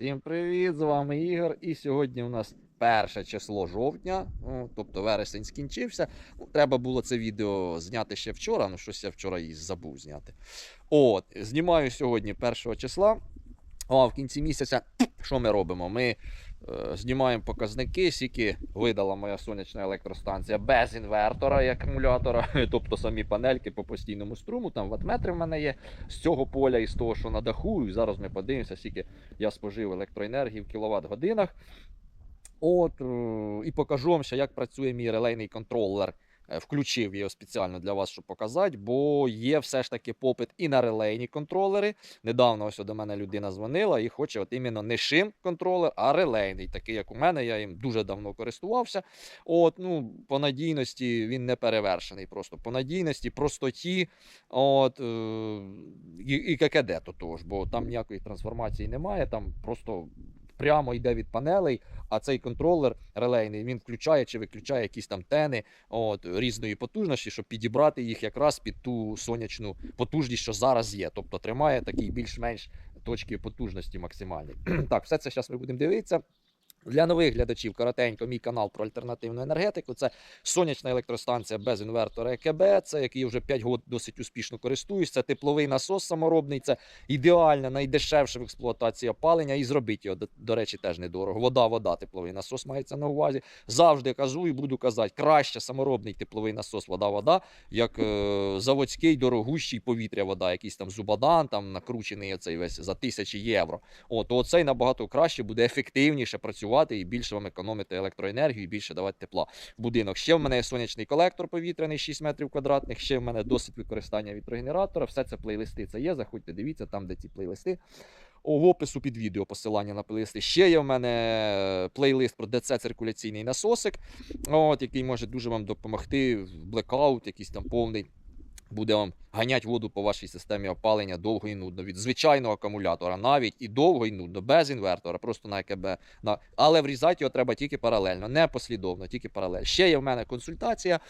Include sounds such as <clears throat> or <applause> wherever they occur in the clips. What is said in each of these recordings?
Всім привіт! З вами Ігор. І сьогодні у нас перше число жовтня, ну, тобто вересень скінчився. Ну, треба було це відео зняти ще вчора, ну щось я вчора і забув зняти. От, знімаю сьогодні першого числа. А в кінці місяця <clears throat> що ми робимо? Ми знімаємо показники, скільки видала моя сонячна електростанція без інвертора і акумулятора, <laughs> тобто самі панельки по постійному струму, там ватметри в мене є з цього поля і з того, що на даху. І зараз ми подивимося, скільки я спожив електроенергії в кіловат годинах. От, е, і покажу вам, як працює мій релейний контролер. Е, Включив його спеціально для вас, щоб показати, бо є все ж таки попит і на релейні контролери. Недавно ось до мене людина дзвонила і хоче от іменно не шим контролер, а релейний, такий як у мене. Я їм дуже давно користувався. От, ну, по надійності він не перевершений. Просто по надійності, простоті. От, е, і, і ККД то того бо там ніякої трансформації немає, там просто. Прямо йде від панелей, а цей контролер релейний він включає чи виключає якісь там тени от, різної потужності, щоб підібрати їх якраз під ту сонячну потужність, що зараз є. Тобто тримає такий більш-менш точки потужності максимальні. <clears throat> так, все це зараз ми будемо дивитися. Для нових глядачів коротенько мій канал про альтернативну енергетику. Це сонячна електростанція без інвертора ЕКБ, це який вже 5 років досить успішно користуюсь. Це тепловий насос саморобний, це ідеальна, найдешевша в експлуатації опалення. І зробити його, до, речі, теж недорого. Вода, вода, тепловий насос мається на увазі. Завжди кажу і буду казати, краще саморобний тепловий насос, вода, вода, як е, заводський, дорогущий повітря, вода, якийсь там зубадан, там накручений оцей весь за тисячі євро. От, оцей набагато краще буде ефективніше працювати і більше вам економити електроенергію, і більше давати тепла в будинок. Ще в мене є сонячний колектор повітряний 6 метрів квадратних. Ще в мене досить використання вітрогенератора. Все це плейлисти. Це є. Заходьте, дивіться там, де ці плейлисти. В опису під відео посилання на плейлисти. Ще є в мене е, плейлист про ДЦ циркуляційний насосик, от, який може дуже вам допомогти в блекаут, якийсь там повний. Буде вам ганяти воду по вашій системі опалення довго і нудно від звичайного акумулятора, навіть і довго і нудно, без інвертора, просто на ЕКБ. На... Але врізати його треба тільки паралельно, не послідовно, тільки паралельно. Ще є в мене консультація.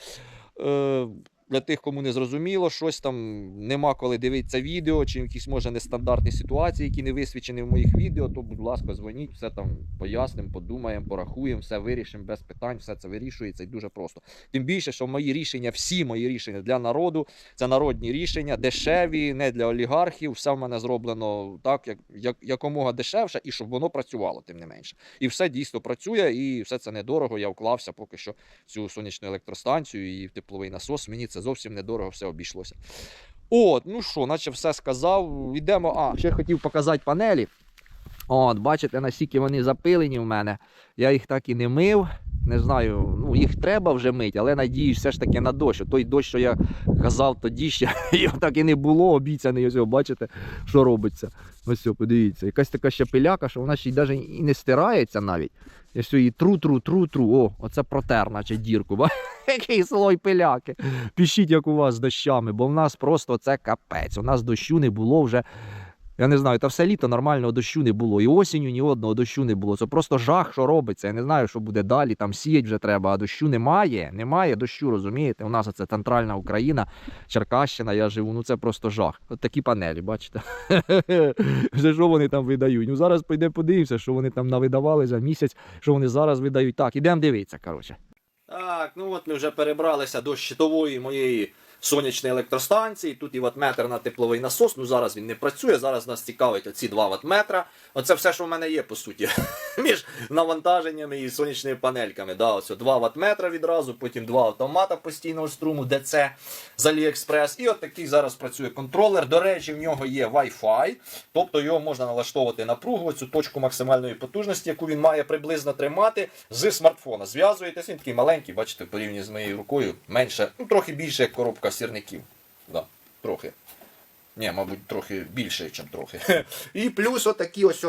Е... Для тих, кому не зрозуміло, щось там нема коли дивитися відео, чи якісь може нестандартні ситуації, які не висвічені в моїх відео, то, будь ласка, дзвоніть, все там пояснимо, подумаємо, порахуємо, все вирішимо без питань, все це вирішується і дуже просто. Тим більше, що мої рішення, всі мої рішення для народу, це народні рішення, дешеві, не для олігархів. Все в мене зроблено так, як, як якомога дешевше, і щоб воно працювало, тим не менше. І все дійсно працює, і все це недорого. Я вклався поки що в цю сонячну електростанцію і в тепловий насос. Мені це зовсім недорого все обійшлося. От, ну що, наче все сказав. Йдемо. А, ще хотів показати панелі. От, бачите, наскільки вони запилені в мене. Я їх так і не мив. Не знаю, ну їх треба вже мити, але надіюсь все ж таки на дощ. Той дощ, що я казав тоді ще, <laughs> його так і не було, обіцяний. Ось, бачите, що робиться. Ось, подивіться, якась така ще пиляка, що вона ще й навіть і не стирається навіть. Я все її тру, тру, тру, тру. О, оце протер, наче дірку. Ба? <laughs> <laughs> Який слой пиляки. Пишіть, як у вас з дощами, бо в нас просто це капець. У нас дощу не було вже. Я не знаю, та все літо нормального дощу не було. І осінню ні одного дощу не було. Це просто жах, що робиться. Я не знаю, що буде далі. Там сіять вже треба, а дощу немає. Немає дощу, розумієте? У нас це центральна Україна, Черкащина, я живу. Ну це просто жах. От такі панелі, бачите? <laughs> Вже що вони там видають? Ну зараз пойде подивимося, що вони там навидавали за місяць, що вони зараз видають. Так, ідемо дивитися, коротше. Так, ну от ми вже перебралися до щитової моєї сонячної електростанції. Тут і ватметр на тепловий насос. Ну зараз він не працює. Зараз нас цікавить оці два ватметра. Оце все, що в мене є, по суті, між навантаженнями і сонячними панельками. Да, ось 2 ватметра відразу, потім два автомата постійного струму, ДЦ з AliExpress. І от такий зараз працює контролер. До речі, в нього є Wi-Fi, тобто його можна налаштовувати напругу, цю точку максимальної потужності, яку він має приблизно тримати з смартфона. Зв'язуєтесь, він такий маленький, бачите, порівняно з моєю рукою, менше, ну трохи більше як коробка сірників. Да, трохи. Ні, мабуть, трохи більше, ніж трохи. <laughs> І плюс отакі ось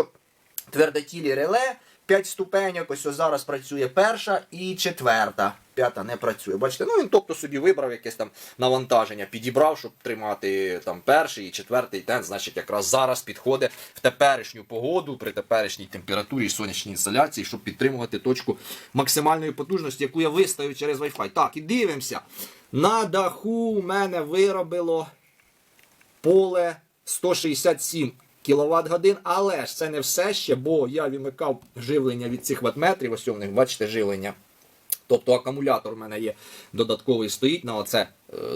твердотілі реле. 5 ступеньок, ось о зараз працює перша і четверта. П'ята не працює. Бачите, ну він тобто собі вибрав якесь там навантаження, підібрав, щоб тримати там перший і четвертий тен, значить, якраз зараз підходить в теперішню погоду, при теперішній температурі і сонячній інсоляції, щоб підтримувати точку максимальної потужності, яку я виставив через Wi-Fi. Так, і дивимося. На даху у мене виробило поле 167 кВт годин, але ж це не все ще, бо я вимикав живлення від цих ватметрів. Ось у них, бачите, живлення. Тобто акумулятор в мене є додатковий стоїть на оце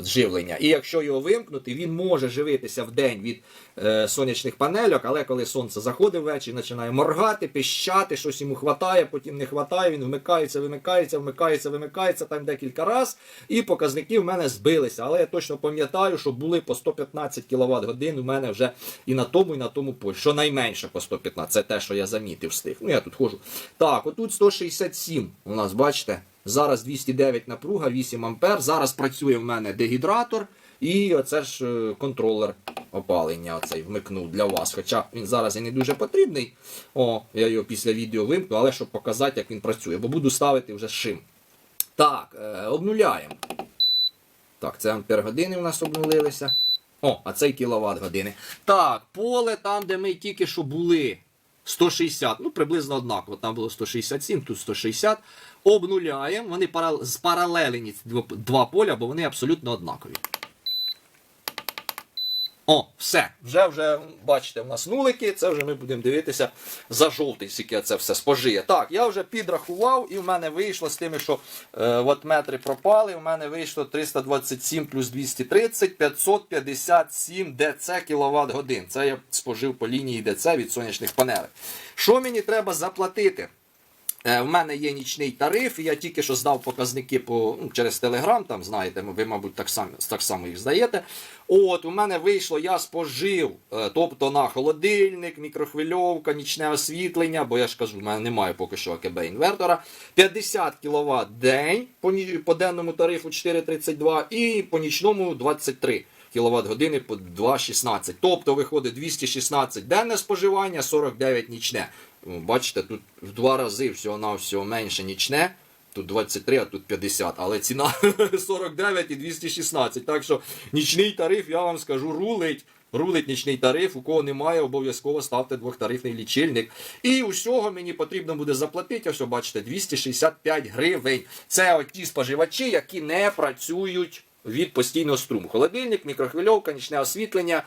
живлення. І якщо його вимкнути, він може живитися в день від е, сонячних панельок, але коли сонце заходить ввечері, починає моргати, пищати, щось йому хватає, потім не хватає, він вмикається, вимикається, вмикається, вимикається там декілька разів. І показники в мене збилися. Але я точно пам'ятаю, що були по 115 кВт годин у мене вже і на тому, і на тому полі. Що найменше по 115. Це те, що я замітив встиг. Ну я тут ходжу. Так, отут 167 у нас, бачите. Зараз 209 напруга, 8 ампер. Зараз працює в мене дегідратор і оце ж е, контролер опалення. Оцей вмикнув для вас. Хоча він зараз і не дуже потрібний. О, я його після відео вимкну, але щоб показати, як він працює, бо буду ставити вже шим. Так, е, обнуляємо. Так, це ампер години у нас обнулилися. О, а цей кіловат години. Так, поле там, де ми тільки що були. 160, ну приблизно однаково. Там було 167, тут 160. Обнуляємо. Вони паралелені ці два, два поля, бо вони абсолютно однакові. О, все. Вже вже бачите, в нас нулики. Це вже ми будемо дивитися за жовтий, скільки це все спожиє. Так, я вже підрахував, і в мене вийшло з тими, що е, ватметри пропали. У мене вийшло 327 плюс 230, 557 ДЦ кВт годин. Це я спожив по лінії ДЦ від сонячних панелей. Що мені треба заплатити? Е, В мене є нічний тариф, я тільки що здав показники по, ну, через Телеграм, там знаєте, ви, мабуть, так само, так само їх здаєте. От, у мене вийшло, я спожив, е, тобто на холодильник, мікрохвильовка, нічне освітлення, бо я ж кажу, в мене немає поки що АКБ інвертора. 50 кВт день по, по денному тарифу 4,32 і по нічному 23 кВт години по 2,16. Тобто виходить 216 денне споживання, 49 нічне. О, Бачите, тут в два рази всього на всього менше нічне. Тут 23, а тут 50, але ціна <laughs> 49 і 216. Так що нічний тариф, я вам скажу, рулить. Рулить нічний тариф, у кого немає, обов'язково ставте двохтарифний лічильник. І усього мені потрібно буде заплатити, ось бачите, 265 гривень. Це от ті споживачі, які не працюють від постійного струму. Холодильник, мікрохвильовка, нічне освітлення.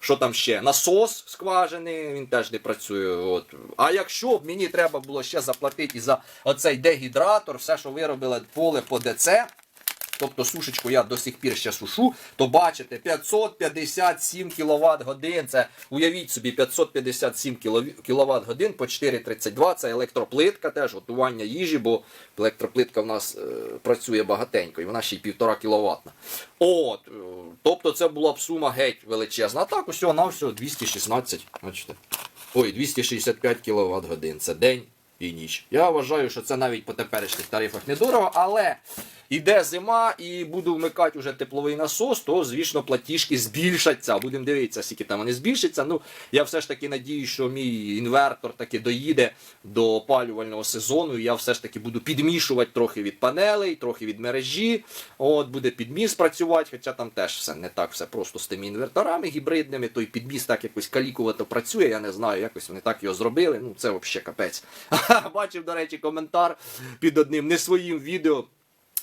Що там ще? Насос скважини, він теж не працює. От. А якщо б мені треба було ще заплатити за оцей дегідратор, все, що виробили поле по ДЦ, тобто сушечку я до сих пір ще сушу, то бачите, 557 кВт годин. Це уявіть собі, 557 кВт годин по 4,32. Це електроплитка, теж готування їжі, бо електроплитка в нас е, працює багатенько, і вона ще й 1,5 кВт. От, е, тобто це була б сума геть величезна. А так усього на всього 216. Бачите. Ой, 265 кВт годин. Це день і ніч. Я вважаю, що це навіть по теперішніх тарифах недорого, але іде зима і буду вмикати вже тепловий насос, то звісно платіжки збільшаться. Будемо дивитися, скільки там вони збільшаться. Ну я все ж таки надію, що мій інвертор таки доїде до опалювального сезону. і Я все ж таки буду підмішувати трохи від панелей, трохи від мережі. От буде підміс працювати, хоча там теж все не так все просто з тими інверторами гібридними. Той підміс так якось калікувато працює. Я не знаю, якось вони так його зробили. Ну це взагалі капець. <laughs> Бачив, до речі, коментар під одним не своїм відео.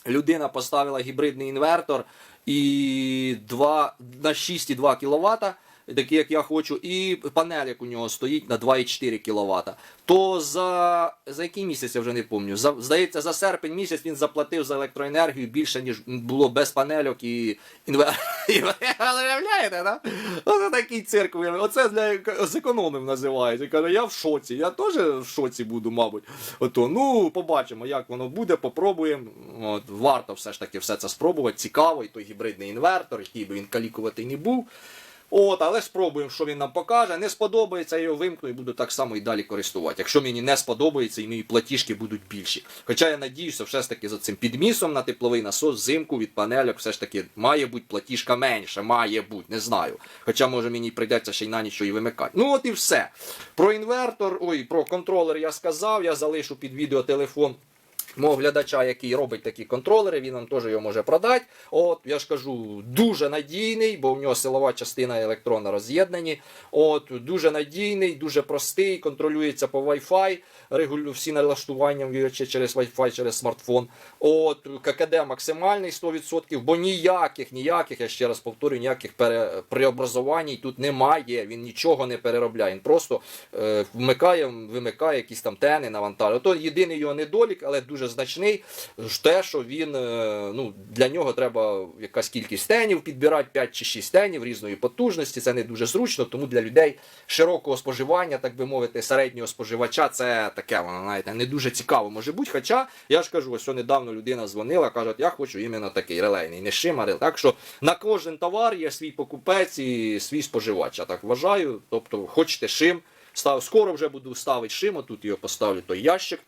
Людина поставила гібридний інвертор і 2, на 6,2 кВт, такий як я хочу, і панель, як у нього стоїть на 2,4 кВт. То за, за який місяць я вже не пам'ятаю. За, здається, за серпень місяць він заплатив за електроенергію більше, ніж було без панельок і інвертор. <laughs> Уявляєте, да? Оце такий цирк. Оце для зекономив називається. Каже, я в шоці. Я теж в шоці буду, мабуть. Ото, ну, побачимо, як воно буде, попробуємо. От, варто все ж таки все це спробувати. Цікаво, і той гібридний інвертор, який би він калікувати не був. От, але спробуємо, що він нам покаже. Не сподобається, я його вимкну і буду так само і далі користувати. Якщо мені не сподобається, і мої платіжки будуть більші. Хоча я надіюся, все ж таки за цим підмісом на тепловий насос взимку від панельок все ж таки має бути платіжка менше, має бути, не знаю. Хоча може мені прийдеться ще й на ніч і вимикати. Ну от і все. Про інвертор, ой, про контролер я сказав, я залишу під відео телефон мого глядача, який робить такі контролери, він вам теж його може продати. От, я ж кажу, дуже надійний, бо в нього силова частина і електрона роз'єднані. От, дуже надійний, дуже простий, контролюється по Wi-Fi, регулює всі налаштування через Wi-Fi, через смартфон. От, ККД максимальний 100%, бо ніяких, ніяких, я ще раз повторюю, ніяких преобразувань тут немає. Він нічого не переробляє. Він просто е, вмикає, вимикає якісь там тени, навантаження. Єдиний його недолік, але дуже значний, те, що він е, ну, для нього треба якась кількість тенів підбирати, 5 чи 6 тенів різної потужності. Це не дуже зручно, тому для людей широкого споживання, так би мовити, середнього споживача, це таке, воно знаєте, не дуже цікаво може бути. Хоча я ж кажу, ось недавно людина дзвонила, каже, я хочу іменно такий релейний, не шим, а релей. Так що на кожен товар є свій покупець і свій споживач. Я так вважаю. Тобто, хочете шим, став скоро вже буду ставити шим, тут його поставлю той ящик.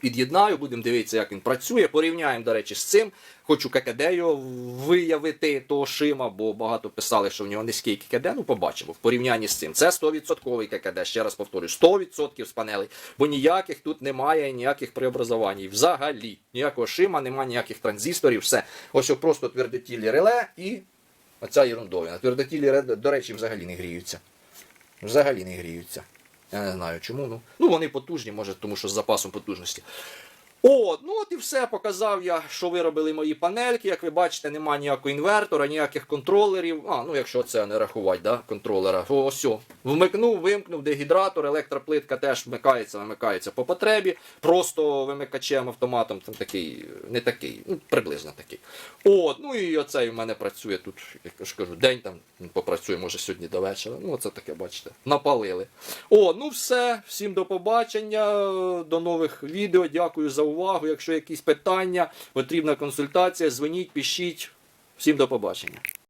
Під'єднаю, будемо дивитися, як він працює. Порівняємо, до речі, з цим. Хочу ККД його виявити, того шима, бо багато писали, що в нього низький ККД. Ну, побачимо в порівнянні з цим. Це 100% ККД, ще раз повторюю, 100% з панелей. Бо ніяких тут немає ніяких преобразувань. Взагалі, ніякого шима, немає ніяких транзисторів, все. Ось просто твердотілі реле і оця ерундовина. Твердотілі до речі, взагалі не гріються. Взагалі не гріються. Я не знаю чому. Ну, ну вони потужні, може, тому що з запасом потужності. От, ну от і все. Показав я, що виробили мої панельки. Як ви бачите, немає ніякого інвертора, ніяких контролерів. А, ну якщо це не рахувати, да, контролера. Ось. Вмикнув, вимкнув дегідратор, електроплитка теж вмикається, вимикається по потребі. Просто вимикачем автоматом там такий, не такий, ну приблизно такий. От, ну і оцей в мене працює тут, як я ж кажу, день там попрацює, може сьогодні до вечора. Ну, оце таке, бачите, напалили. О, ну все, всім до побачення, до нових відео. Дякую за увагу. Якщо якісь питання, потрібна консультація, дзвоніть, пишіть. Всім до побачення.